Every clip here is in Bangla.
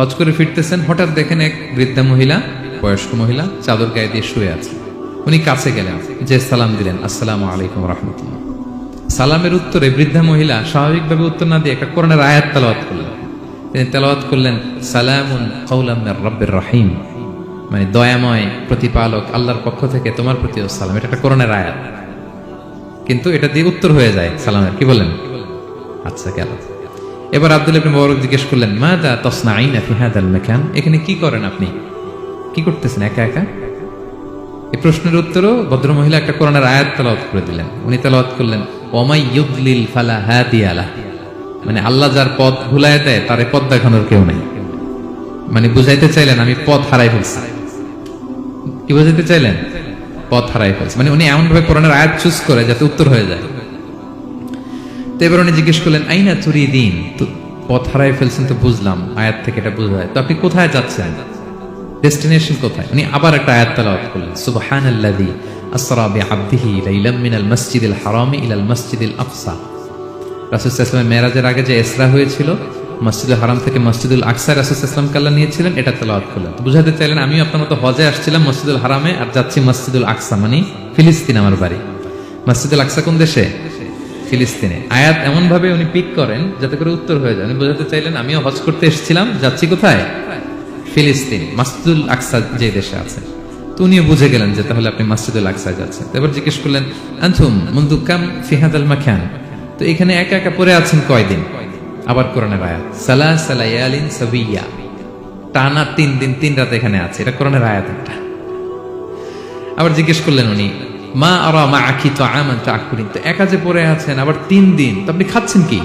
হজ করে ফিরতেছেন, হঠাৎ দেখেন এক বৃদ্ধা মহিলা, বয়স্ক মহিলা, চাদর গায়ে দিয়ে শুয়ে আছে। উনি কাছে গেলেন, যে সালাম দিলেন, আসসালামু আলাইকুম রহমতুল্লাহ। সালামের উত্তরে বৃদ্ধা মহিলা স্বাভাবিকভাবে উত্তর না দিয়ে একটা কোরআনের আয়াত তেলাওয়াত করলেন। তিনি তেলাওয়াত করলেন, সালামুন রব্বের রাহিম। মানে দয়াময় প্রতিপালক আল্লাহর পক্ষ থেকে তোমার প্রতি সালাম। এটা একটা কোরআনের আয়াত। কিন্তু এটা দিয়ে উত্তর হয়ে যায় সালামের। কি বলেন? আচ্ছা গেল। এবার আব্দুল ইবনে মুবারক জিজ্ঞেস করলেন মা দা তসনাইনা ফি হাদাল মাকান? এখানে কি করেন আপনি? কি করতেছেন, একা একা? এই প্রশ্নের উত্তরও ভদ্রমহিলা একটা কোরআনের আয়াত তেলাওয়াত করে দিলেন। উনি তেলাওয়াত করলেন ওমাই ইউদলিল ফালা হাদিয়ালা মানে আল্লাহ যার পথ ভুলায় দেয়, তারে পথ দেখানোর কেউ নেই। মানে বুঝাইতে চাইলেন, আমি পথ হারাই ফেলছি। কি বুঝাইতে চাইলেন? পথ হারাই ফেলছি। মানে উনি এমন ভাবে কোরআনের আয়াত চুজ করে যাতে উত্তর হয়ে যায়। তো এবার উনি জিজ্ঞেস করলেন, আইনা চুরি দিন? তো পথ হারাই ফেলছেন তো বুঝলাম, আয়াত থেকে এটা বোঝা যায়। তো আপনি কোথায় যাচ্ছেন? ডেস্টিনেশন কোথায়? উনি আবার একটা আয়াত তেলাওয়াত করলেন, সুবহানাল্লাযী আসরা বিআবদিহি লাইলাম মিনাল মাসজিদিল হারামি ইলাল মাসজিদিল আকসা। রাসূল সাল্লাল্লাহু মেরাজের আগে যে ইসরা হয়েছিল, মসজিদুল হারাম থেকে মসজিদুল আকসা রাসূল সাল্লাল্লাহু আল্লাহ নিয়েছিলেন, এটা তেলাওয়াত করলেন। বুঝাতে চাইলেন, আমিও আপনার মতো হজে আসছিলাম মসজিদুল হারামে আর যাচ্ছি মসজিদুল আকসা মানে ফিলিস্তিন আমার বাড়ি। মসজিদুল আকসা কোন দেশে? ফিলিস্তিনে। আয়াত এমন ভাবে উনি পিক করেন যাতে করে উত্তর হয়ে যায়। উনি বোঝাতে চাইলেন, আমিও হজ করতে এসেছিলাম, যাচ্ছি কোথায়? ফিলিস্তিন, মাসজিদুল আকসা যে দেশে আছে। তো উনিও বুঝে গেলেন যে তাহলে আপনি আকসায় যাচ্ছেন। এবার জিজ্ঞেস করলেন মাখান? তো এখানে একা একা পড়ে আছেন কয়দিন? আবার কোরআনের আয়াত সালা সালায়ালিন সাবিয়া। টানা তিন দিন, তিন রাত এখানে আছে। এটা কোরআনের আয়াত একটা। আবার জিজ্ঞেস করলেন উনি মা আরা মা আখি তো আমান তো আকুরিন তো একা যে পড়ে আছেন, আবার তিন দিন, তো আপনি খাচ্ছেন কি?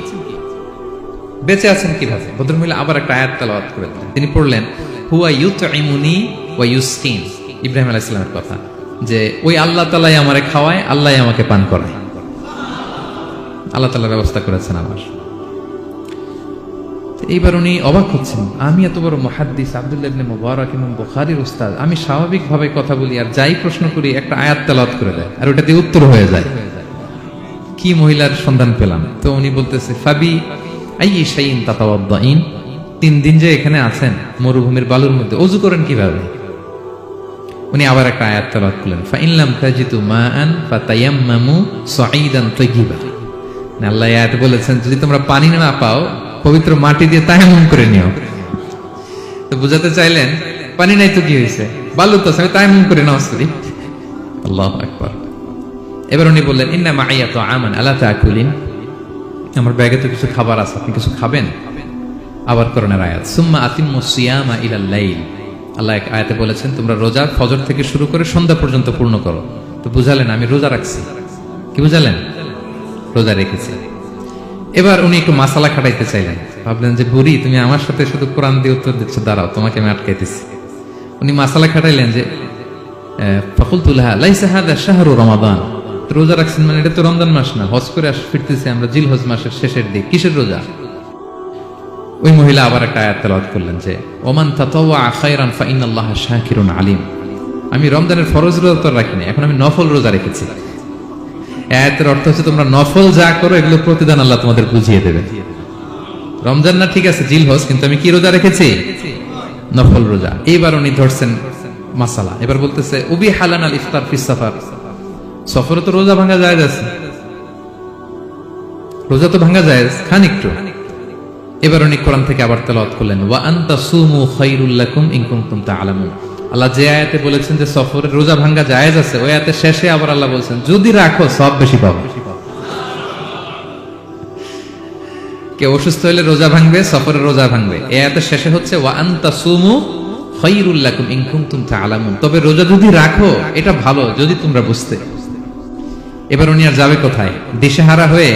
বেঁচে আছেন কীভাবে? ভদ্রমহিলা আবার একটা আয়াত তালাবাত করে দিলেন। তিনি পড়লেন, হুয়া ইউত ইমুনি ওয়া ইউস্কিন। ইব্রাহিম আলাহ ইসলামের কথা, যে ওই আল্লাহ তালাই আমারে খাওয়ায়, আল্লাহ আমাকে পান করায়। আল্লাহ তালা ব্যবস্থা করেছেন আমার এইবার উনি অবাক হচ্ছেন। আমি এত বড় মহাদ্দিস আব্দুল্লাহ ইবনে মুবারক বুখারীর উস্তাদ। আমি স্বাভাবিকভাবে কথা বলি আর যাই প্রশ্ন করি, একটা আয়াত তেলাওয়াত করে দেয় আর ওটা দিয়ে উত্তর হয়ে যায়। কি মহিলার সন্ধান পেলাম? তো উনি বলতেছে, ফাবি আই তাতাওয়াদ্দাইন? তিন দিন যে এখানে আছেন, মরুভূমির বালুর মধ্যে। অজু করেন কীভাবে? উনি আবার একটা আয়াত তেলাওয়াত করলেন ফাইনলাম তাজিতু মাআন ফাতায়াম্মামু সাঈদান তাইয়িবা। আল্লাহ আয়াত বলেছেন, যদি তোমরা পানি না পাও পবিত্র মাটি দিয়ে তায়াম্মুম করে নিও। তো বুঝাতে চাইলেন, পানি নাই তো কি হয়েছে? বালু তো আমি তায়াম্মুম করে নাও করি আল্লাহ আকবার। এবার উনি বললেন, ইন্না মাইয়া তো আমান, আলা তাকুলিন? আমার ব্যাগে তো কিছু খাবার আছে, আপনি কিছু খাবেন? আবার করোনার আয়াত, সুম্মা আতিম সিয়ামা লাইল। আল্লাহ এক আয়াতে বলেছেন, তোমরা রোজা, ফজর থেকে শুরু করে সন্ধ্যা পর্যন্ত পূর্ণ করো। তো বুঝালেন, আমি রোজা রাখছি। কি বুঝালেন? রোজা রেখেছি। এবার উনি একটু মাসালা খাটাইতে চাইলেন। ভাবলেন যে, বুড়ি, তুমি আমার সাথে শুধু কোরআন দিয়ে উত্তর দিচ্ছ, দাঁড়াও, তোমাকে আমি আটকাইতেছি। উনি মাসালা খাটাইলেন যে রমাদান। রোজা রাখছেন মানে এটা তো মাস না, হজ করে আস আমরা জিল হজ মাসের শেষের কিসের রোজা? ওই মহিলা আবার একটা করলেন যে, ওমান আলিম। আমি রমজানের ফরজ রোজা তো রাখিনি এখন আমি নফল রোজা রেখেছি। আয়াতের অর্থ হচ্ছে তোমরা নফল যা করো, এগুলো প্রতিদান আল্লাহ তোমাদের বুঝিয়ে দেবে। রমজান না, ঠিক আছে জিল হজ কিন্তু আমি কি রোজা রেখেছি? নফল রোজা। এইবার উনি ধরছেন মাসালা। এবার বলতেছে, উবি হালান আল ইফতার ফিস সাফার। সফরে তো রোজা ভাঙা যায় আছে। রোজা তো ভাঙা যায় খান একটু। এবার উনি কোরআন থেকে আবার তেলাওয়াত করলেন, ওয়া আনতা সুমু খায়রুল লাকুম ইন কুনতুম তাআলামুন। আল্লাহ যে আয়াতে বলেছেন যে সফরের রোজা ভাঙা জায়েজ আছে, ওই আয়াতে শেষে আবার আল্লাহ বলছেন, যদি রাখো, সব বেশি পাবো। কেউ অসুস্থ হলে রোজা ভাঙবে, সফরের রোজা ভাঙবে। এই আয়াতের শেষে হচ্ছে, ওয়া আনতা সুমু খায়রুল লাকুম ইন কুনতুম তাআলামুন। তবে রোজা যদি রাখো, এটা ভালো, যদি তোমরা বুঝতে। এবার উনি আর যাবে কোথায়? দিশেহারা হয়ে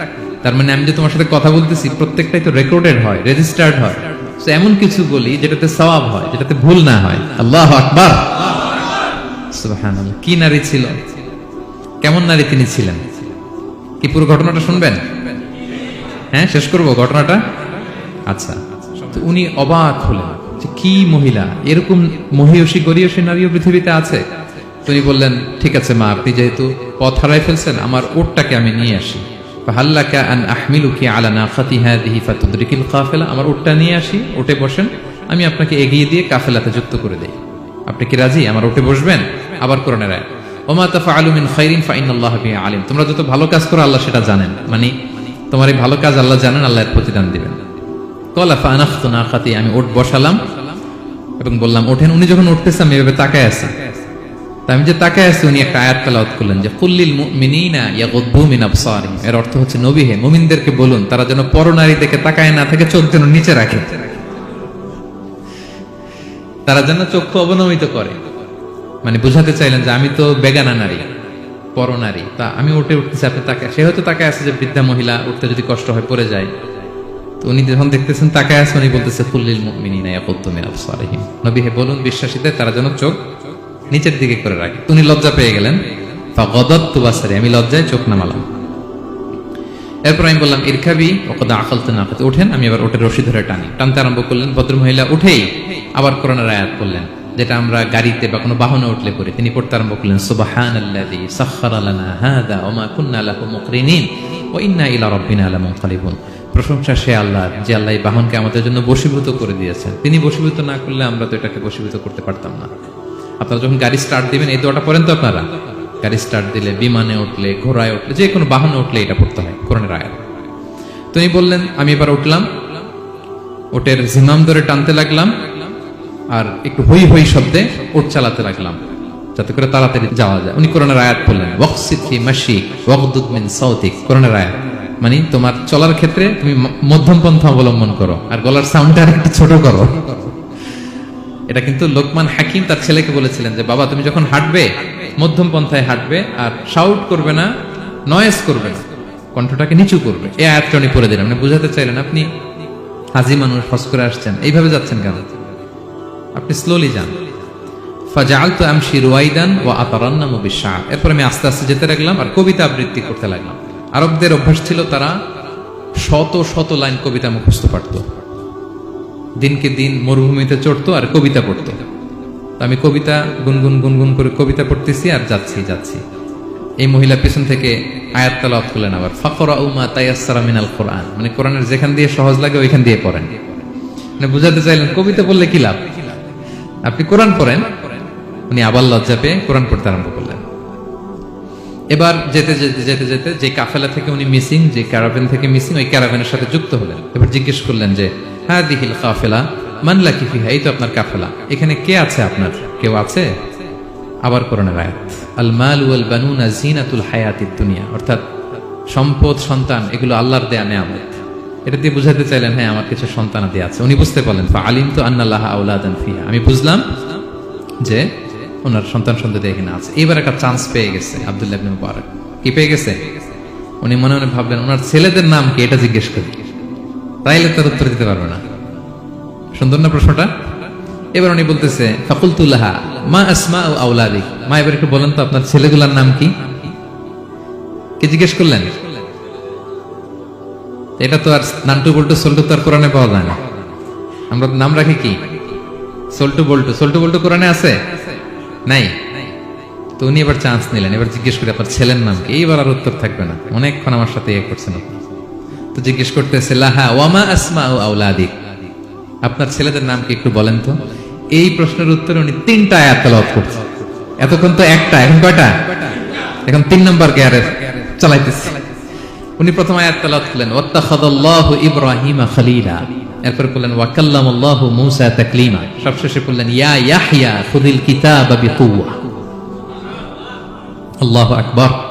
তার মানে আমি যে তোমার সাথে কথা বলতেছি, প্রত্যেকটাই তো রেকর্ডেড হয় রেজিস্টার্ড হয়। তো এমন কিছু বলি যেটাতে সওয়াব হয়, যেটাতে ভুল না হয়। আল্লাহ আকবার। কি নারী ছিল? কেমন নারী তিনি ছিলেন? কি পুরো ঘটনাটা শুনবেন? হ্যাঁ শেষ করব ঘটনাটা? আচ্ছা। তো উনি অবাক হলেন যে কি মহিলা? এরকম মহিয়সী গরিয়সী নারীও পৃথিবীতে আছে? তো উনি বললেন, ঠিক আছে মা, আপনি যেহেতু পথ হারাই ফেলছেন, আমার ওটটাকে আমি নিয়ে আসি। ফাহাল্লাকা আন আহমিলুকি আলা নাখাতি হাদিহি ফাতুদরিকিল কাফেলা। আমার ওটটা নিয়ে আসি ওটে বসেন। আমি আপনাকে এগিয়ে দিয়ে কাফেলাতে যুক্ত করে দেই। আপনি কি রাজি? আমার ওটে বসবেন? আবার কোরআনের রায়। ওমা তাফআলু মিন খাইরিন ফাইনাল্লাহ বিহি আলিম। তোমরা যত ভালো কাজ করো, আল্লাহ সেটা জানেন। মানে তোমার এই ভালো কাজ আল্লাহ জানেন, আল্লাহ এর প্রতিদান দিবেন। কলা ফানাখতু নাখাতি আমি ওট বসালাম এবং বললাম, ওঠেন। উনি যখন উঠতেছে, আমি এভাবে তাকায় আছি। আমি যে তাকায় আছি, উনি একটা আয়াত তেলাওয়াত করলেন যে, কুল্লিল ইয়াগুদ্দু আবসারিহিম। এর অর্থ হচ্ছে, নবী হে, মুমিনদেরকে বলুন, তারা যেন পরনারী দেখে তাকায় না থেকে, চোখ যেন নিচে রাখে। তারা যেন চক্ষু অবনমিত করে। মানে বুঝাতে চাইলেন যে, আমি তো বেগানা নারী, পরনারী। তা আমি উঠে উঠতেছি, আপনি তাকে সে হয়তো তাকে আছে যে, বৃদ্ধা মহিলা উঠতে যদি কষ্ট হয়, পড়ে যায়। তো উনি যখন দেখতেছেন তাকে আছে, উনি বলতেছে ফুল্লিল মুমিনিনা ইয়াকুদ্দু মিন আবসারিহিম। নবী হে, বলুন, বিশ্বাসীদের, তারা যেন চোখ নিচের দিকে করে রাখে। উনি লজ্জা পেয়ে গেলেন। ফাগাদাততু বাসারি, আমি লজ্জায় চোখ নামালাম। এরপর আমি বললাম ইরখাবি ওকদা আকালতে না ওঠেন আমি আবার ওটের রশি ধরে টানি। টানতে আরম্ভ করলেন, ভদ্র মহিলা উঠেই আবার কোরআনের আয়াত করলেন যেটা আমরা গাড়িতে বা কোনো বাহনে উঠলে করি তিনি পড়তে আরম্ভ করলেন সুবাহান আল্লাযী সাখখারা লানা হাযা ওয়া মা কুন্না লাহু মুকরিনিন ওয়া ইন্না ইলা রাব্বিনা লামুনকালিবুন। প্রশংসা সে আল্লাহ, যে আল্লাহ এই বাহনকে আমাদের জন্য বশীভূত করে দিয়েছেন। তিনি বশীভূত না করলে আমরা তো এটাকে বশীভূত করতে পারতাম না। আপনারা যখন গাড়ি স্টার্ট দিবেন, এই দোয়াটা পড়েন তো আপনারা? গাড়ি স্টার্ট দিলে বিমানে উঠলে, ঘোড়ায় উঠলে, যে কোনো বাহনে উঠলে এটা পড়তে হয়, কোরআনের আয়াত। তিনি বললেন, আমি এবার উঠলাম ওটের জিমাম ধরে টানতে লাগলাম, আর একটু হই হই শব্দে ওট চালাতে লাগলাম, যাতে করে তাড়াতাড়ি যাওয়া যায়। উনি কোরআনের আয়াত বললেন, ওয়াকসিদ ফি মাশিক ওয়াকদুদ মিন সাউতিক। কোরআনের আয়াত। মানে তোমার চলার ক্ষেত্রে তুমি মধ্যম পন্থা অবলম্বন করো, আর গলার সাউন্ডটা একটু ছোট করো। এটা কিন্তু লোকমান হাকিম তার ছেলেকে বলেছিলেন যে, বাবা, তুমি যখন হাঁটবে, মধ্যম পন্থায় হাঁটবে আর শাউট করবে না নয়েস করবে না, কণ্ঠটাকে নিচু করবে। এই আয়াতটা উনি পড়ে দিলেন। মানে বুঝাতে চাইলেন, আপনি হাজি মানুষ হস করে আসছেন, এইভাবে যাচ্ছেন কেন? আপনি স্লোলি যান। ফাজালতু আমশি রুয়াইদান ওয়া আতারান্নামু বিশাআ এরপর আমি আস্তে আস্তে যেতে লাগলাম আর কবিতা আবৃত্তি করতে লাগলাম। আরবদের অভ্যাস ছিল তারা শত শত লাইন কবিতা মুখস্থ পারত। দিনকে দিন মরুভূমিতে চড়তো আর কবিতা পড়তো। আমি কবিতা গুনগুন গুনগুন করে কবিতা পড়তেছি আর যাচ্ছি যাচ্ছি। এই মহিলা পেছন থেকে আয়াত তালাওয়াত করলেন আবার ফাকরা উমা তায়াসসারা মিনাল কোরআন। মানে কোরআনের যেখান দিয়ে সহজ লাগে, ওইখান দিয়ে পড়েন। মানে বুঝাতে চাইলেন, কবিতা বললে কি লাভ? আপনি কোরআন পড়েন, উনি আবার লজ্জা পেয়ে কোরআন পড়তে আরম্ভ করলেন। এবার যেতে যেতে যেতে যেতে যে কাফেলা থেকে উনি মিসিং, যে ক্যারাভেন থেকে মিসিং, ওই ক্যারাভেনের সাথে যুক্ত হলেন। এবার জিজ্ঞেস করলেন যে হ্যাঁ দিহিল কাফেলা মানলা কি ফিহা, এই তো আপনার কাফেলা। এখানে কে আছে আপনার? কেউ আছে? আবার কোরআনের আয়াত। আল মাল ওয়াল বানুনা জিনাতুল হায়াতিদ দুনিয়া। অর্থাৎ সম্পদ, সন্তান, এগুলো আল্লাহর দেয়া নেয়ামত। এটা দিয়ে বুঝাতে চাইলেন হ্যাঁ আমার কিছু সন্তানাদি আছে। উনি বুঝতে পারলেন আলিম তো আন্নাল্লাহ আউলাদান ফিহা। আমি বুঝলাম যে ওনার সন্তান সন্ততি এখানে আছে। এবার একটা চান্স পেয়ে গেছে, আব্দুল্লাহ মুবারক। কি পেয়ে গেছে? উনি মনে মনে ভাবলেন, ওনার ছেলেদের নাম কি? এটা জিজ্ঞেস করি। তাইলে তার উত্তর দিতে পারবে না। সুন্দর না প্রশ্নটা? এবার উনি বলতেছে ফাকুলতুল্লাহা মা আসমা ও আউলাদিক মা, এবার একটু বলেন তো, আপনার ছেলেগুলার নাম কি? কি জিজ্ঞেস করলেন? এটা তো আর নান্টু বল্টু, সল্টু তো আর কোরআনে পাওয়া যায় না। আমরা নাম রাখি কি? সল্টু বল্টু। সল্টু বল্টু কোরআনে আছে? নাই। তো উনি এবার চান্স নিলেন। এবার জিজ্ঞেস করে, আপনার ছেলের নাম কি? এইবার আর উত্তর থাকবে না। অনেকক্ষণ আমার সাথে ইয়ে করছেন আপনি। তো জিজ্ঞেস করতেছে, লাহা, ওয়ামা আসমা ও আউলাদিক আপনার ছেলেদের নাম কি একটু বলেন তো? এই প্রশ্নের উত্তরে উনি তিনটা আয়াত তেলাওয়াত করছে। এতক্ষণ তো একটা, এখন কয়টা? এখন তিন নম্বর গিয়ারে চালাইতেছে। উনি প্রথম আয়াত তেলাওয়াত করলেন ওয়াত্তাখাদাল্লাহু ইব্রাহিমা খলিলা। এরপর বললেন ওয়াকাল্লামাল্লাহু মূসা তাকলিমা। সবশেষে বললেন ইয়া ইয়াহইয়া খুদিল কিতাবা বিকুওয়া। আল্লাহু আকবার।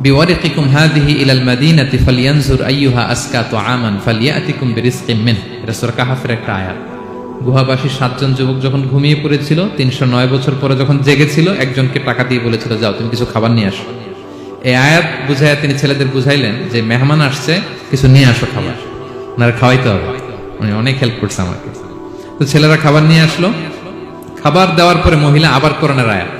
বিওয়ারিকিকুম হাদিহি ইলাল মাদিনাতি ফালিয়ানজুর আইয়ুহা আসকা তুআমান ফালিয়াতিকুম বিরিজকিম মিন এটা সূরা কাহাফের একটা আয়াত। গুহাবাসী সাতজন যুবক যখন ঘুমিয়ে পড়েছিল, তিনশো নয় বছর পরে যখন জেগেছিল, একজনকে টাকা দিয়ে বলেছিল, যাও, তুমি কিছু খাবার নিয়ে আসো। এই আয়াত বুঝাইয়া তিনি ছেলেদের বুঝাইলেন যে, মেহমান আসছে, কিছু নিয়ে আসো খাবার। ওনারা খাওয়াইতে হবে। উনি অনেক হেল্প করছে আমাকে। তো ছেলেরা খাবার নিয়ে আসলো। খাবার দেওয়ার পরে মহিলা আবার কোরআনের আয়াত।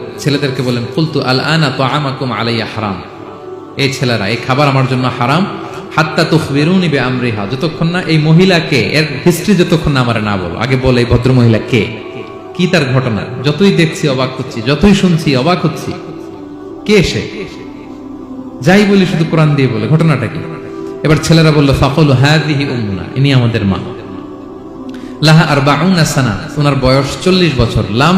ছেলেদেরকে বললেন, কুলতু আল আনা তো আমাকুম আলাইয়া হারাম। এই ছেলেরা, এই খাবার আমার জন্য হারাম। হাত্তা তুখবিরুনি বে আমরিহা যতক্ষণ না এই মহিলাকে, এর হিস্ট্রি যতক্ষণ না আমার না বলো। আগে বলে এই ভদ্র মহিলা কে? কি তার ঘটনা? যতই দেখছি অবাক হচ্ছি, যতই শুনছি অবাক হচ্ছি। কে সে? যাই বলি শুধু কোরআন দিয়ে বলে। ঘটনাটা কি? এবার ছেলেরা বলল, ফাকল হাদিহি উম্মুনা, ইনি আমাদের মা। লাহা আর বাউনা সানা। ওনার বয়স চল্লিশ বছর। লাম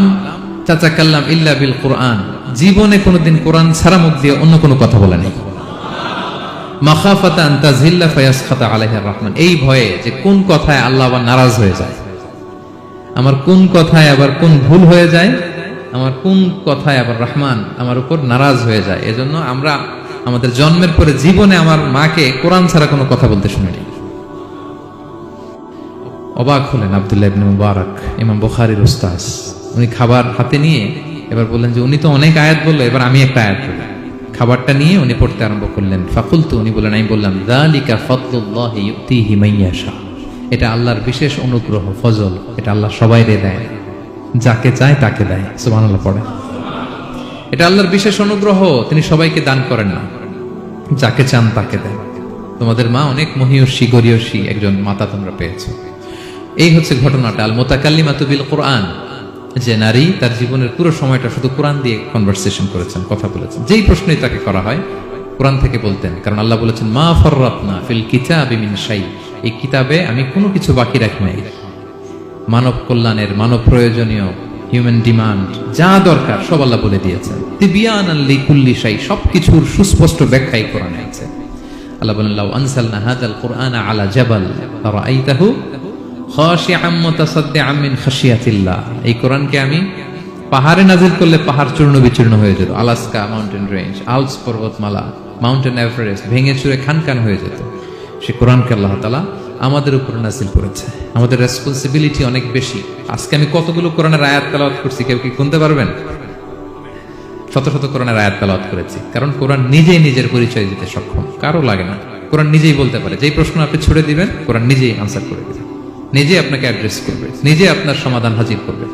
চাচা কাল্লাম ইল্লা বিল কোরআন। জীবনে কোনোদিন কোরআন ছাড়া মুখ দিয়ে অন্য কোনো কথা বলেনি মাখাফাতা আন্তাজিল্লা ফায়াস খাতা আলাইহির রহমান। এই ভয়ে যে কোন কথায় আল্লাহ আবার নারাজ হয়ে যায়? আমার কোন কথায় আবার কোন ভুল হয়ে যায়? আমার কোন কথায় আবার রহমান আমার উপর নারাজ হয়ে যায়? এজন্য আমরা আমাদের জন্মের পরে জীবনে আমার মাকে কোরআন ছাড়া কোনো কথা বলতে শুনিনি। অবাক হলেন আবদুল্লাহ ইবনে মুবারক, ইমাম বুখারীর উস্তাজ উনি খাবার হাতে নিয়ে এবার বললেন যে উনি তো অনেক আয়াত বলল, এবার আমি একটা আয়াত বলি খাবারটা নিয়ে উনি পড়তে আরম্ভ করলেন। ফাকুলতু, উনি বললেন, আমি বললাম ইউতিহি মাইয়াশা এটা আল্লাহর বিশেষ অনুগ্রহ, ফজল, এটা আল্লাহ সবাইরে দেয়। যাকে চায় তাকে দেয়। সুবহানাল্লাহ পড়ে। এটা আল্লাহর বিশেষ অনুগ্রহ, তিনি সবাইকে দান করেন না। যাকে চান তাকে দেন। তোমাদের মা অনেক মহিয়সী, গরিয়সী একজন মাতা তোমরা পেয়েছ। এই হচ্ছে ঘটনাটা আল মোতাকাল্লিমাতু বিল কোরআন। যে নারী তার জীবনের পুরো সময়টা শুধু কোরআন দিয়ে কনভারসেশন করেছেন, কথা বলেছেন। যেই প্রশ্নই তাকে করা হয়, কোরআন থেকে বলতেন, কারণ আল্লাহ বলেছেন, মা ফররাতনা ফিল কিতাবি মিন এই কিতাবে আমি কোনো কিছু বাকি রাখি নাই। মানব কল্যাণের, মানব প্রয়োজনীয় হিউম্যান ডিমান্ড যা দরকার, সব আল্লাহ বলে দিয়েছেন। তিবিয়ান আল্লি কুল্লি শাই, সবকিছুর সুস্পষ্ট ব্যাখ্যাই কোরআনে আছে। আল্লাহ বলেন, লাউ আনসালনা হাদাল কোরআন আলা জাবাল রাআইতাহু এই কোরআনকে আমি পাহাড়ে নাজিল করলে পাহাড় চূর্ণ বিচূর্ণ হয়ে যেত। আলাস্কা মাউন্টেন রেঞ্জ আলস পর্বতমালা, মাউন্টেন এভারেস্ট ভেঙে চুরে খান খান হয়ে যেত। সে কোরআনকে আল্লাহ তালা আমাদের উপর নাজিল করেছে। আমাদের রেসপন্সিবিলিটি অনেক বেশি। আজকে আমি কতগুলো কোরআনের আয়াত তালাওয়াত করছি, কেউ কি গুনতে পারবেন? শত শত কোরআনের আয়াত তালাওয়াত করেছি। কারণ কোরআন নিজেই নিজের পরিচয় দিতে সক্ষম। কারও লাগে না। কোরআন নিজেই বলতে পারে। যেই প্রশ্ন আপনি ছুড়ে দিবেন, কোরআন নিজেই আনসার করে দিবে। নিজে আপনাকে অ্যাড্রেস করবে নিজে আপনার সমাধান হাজির করবে।